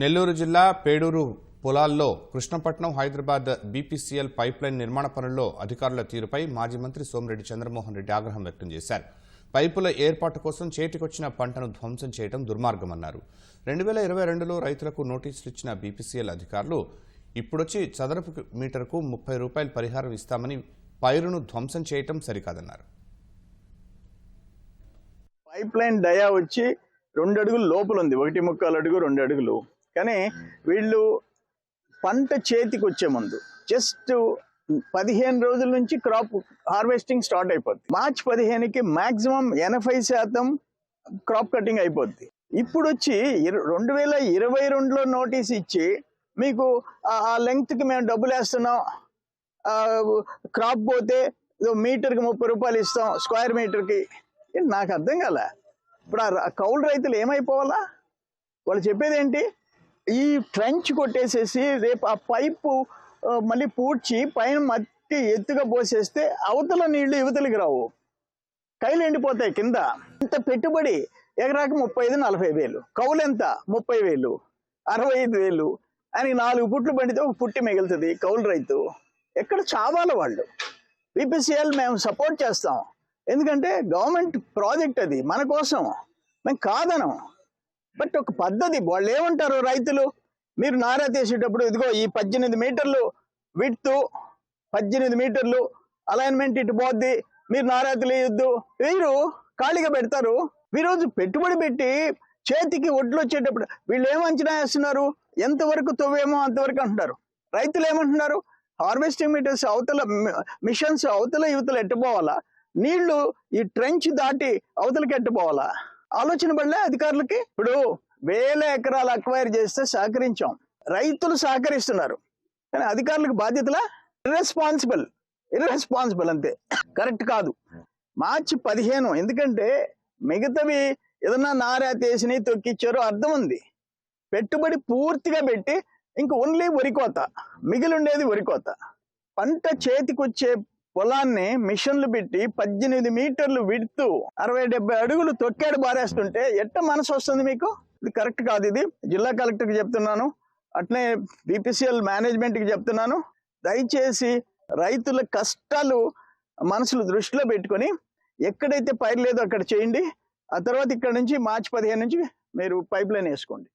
నెల్లూరు జిల్లా పేడూరు పొలాల్లో Krishnapatnam Hyderabad BPCL pipeline నిర్మాణ పనుల్లో అధికారుల తీరుపై మాజీ మంత్రి సోమిరెడ్డి చంద్రమోహన్ రెడ్డి ఆగ్రహం వ్యక్తం చేశారు. పైపుల ఏర్పాటు కోసం చేతికొచ్చిన పంటను ధ్వంసం చేయడం దుర్మార్గమన్నారు. రెండు వేల ఇరవై రెండులో రైతులకు నోటీసులు ఇచ్చిన బీపీసీఎల్ అధికారులు ఇప్పుడొచ్చి చదరపు మీటర్కు ముప్పై రూపాయలు పరిహారం ఇస్తామని పైరును ధ్వంసం చేయటం సరికాదన్నారు. పైప్ లైన్ డయా వచ్చి రెండు అడుగులు లోపల ఉంది ఒకటి ముక్కాలు అడుగు రెండు అడుగులు కానీ వీళ్ళు పంట చేతికి వచ్చే ముందు జస్ట్ పదిహేను రోజుల నుంచి క్రాప్ హార్వెస్టింగ్ స్టార్ట్ అయిపోద్ది. మార్చ్ పదిహేనుకి మాక్సిమం ఎనభై శాతం క్రాప్ కటింగ్ అయిపోద్ది. ఇప్పుడు వచ్చి రెండు వేల ఇరవై రెండులో నోటీస్ ఇచ్చి మీకు ఆ- లెంగ్త్కి మేము డబ్బులు వేస్తున్నాం. క్రాప్ పోతే మీటర్కి ముప్పై రూపాయలు ఇస్తాం స్క్వేర్ మీటర్కి నాకు అర్థం కాల. ఇప్పుడు ఆ కౌలు రైతులు ఏమైపోవాలా? వాళ్ళు చెప్పేది ఏంటి ఈ ట్రెంచ్ కొట్టేసేసి రేపు ఆ పైపు మళ్ళీ పూడ్చి పైన మట్టి ఎత్తుగా పోసేస్తే అవతల నీళ్ళు యువతలకి రావు. కైలు ఎండిపోతాయి కింద. ఇంత పెట్టుబడి ఎకరాకి ముప్పై ఐదు నలభై వేలు. కౌలు ఎంత? ముప్పై వేలు. అరవై ఐదు వేలు. అని నాలుగు పుట్లు పండితే ఒక పుట్టి మిగులుతుంది కౌలు రైతు. ఎక్కడ చావాలి వాళ్ళు? బీపీసీఎల్ మేము సపోర్ట్ చేస్తాం. ఎందుకంటే గవర్నమెంట్ ప్రాజెక్ట్ అది మన కోసం. మేము కాదనం. బట్ ఒక పద్ధతి వాళ్ళు ఏమంటారు రైతులు? మీరు నారా తీసేటప్పుడు ఇదిగో ఈ పద్దెనిమిది మీటర్లు విడుతూ పద్దెనిమిది మీటర్లు అలైన్మెంట్ ఇటు పోద్ది మీరు నారా తెలియద్దు. వీరు ఖాళీగా పెడతారు. ఈరోజు పెట్టుబడి పెట్టి చేతికి ఒడ్లు వచ్చేటప్పుడు వీళ్ళు ఏం అంచనా వేస్తున్నారు? ఎంతవరకు తవ్వేమో అంతవరకు అంటున్నారు. రైతులు ఏమంటున్నారు? హార్వెస్టింగ్ మీటర్స్ అవతల మిషన్స్ అవతల యువతలు ఎట్టుపోవాలా? నీళ్ళు ఈ ట్రెంచ్ దాటి అవతలకి ఎట్టుపోవాలా? ఆలోచన పడలే అధికారులకి? ఇప్పుడు వేల ఎకరాలు అక్వైర్ చేస్తే సహకరించాం. రైతులు సహకరిస్తున్నారు. కానీ అధికారులకు బాధ్యతలా? ఇర్రెస్పాన్సిబుల్ ఇర్రెస్పాన్సిబుల్ అంతే. కరెక్ట్ కాదు. మార్చి పదిహేను. ఎందుకంటే మిగతావి ఏదన్నా నారా తీసిని తొక్కిచ్చారో అర్థం ఉంది. పెట్టుబడి పూర్తిగా పెట్టి ఇంక ఓన్లీ వరికోత మిగిలి ఉండేది వరికోత పంట చేతికొచ్చే పొలాన్ని మిషన్లు పెట్టి పద్దెనిమిది మీటర్లు విడుతూ అరవై డెబ్బై అడుగులు తొక్కాడు బారేస్తుంటే ఎట్ట మనసు వస్తుంది మీకు? ఇది కరెక్ట్ కాదు ఇది. జిల్లా కలెక్టర్కి చెప్తున్నాను. అట్లే బీపీసీఎల్ మేనేజ్మెంట్కి చెప్తున్నాను. దయచేసి రైతుల కష్టాలు మనసులు దృష్టిలో పెట్టుకొని ఎక్కడైతే పైరు లేదో అక్కడ చేయండి. ఆ తర్వాత ఇక్కడ నుంచి మార్చి పదిహేను నుంచి మీరు పైప్ లైన్ వేసుకోండి.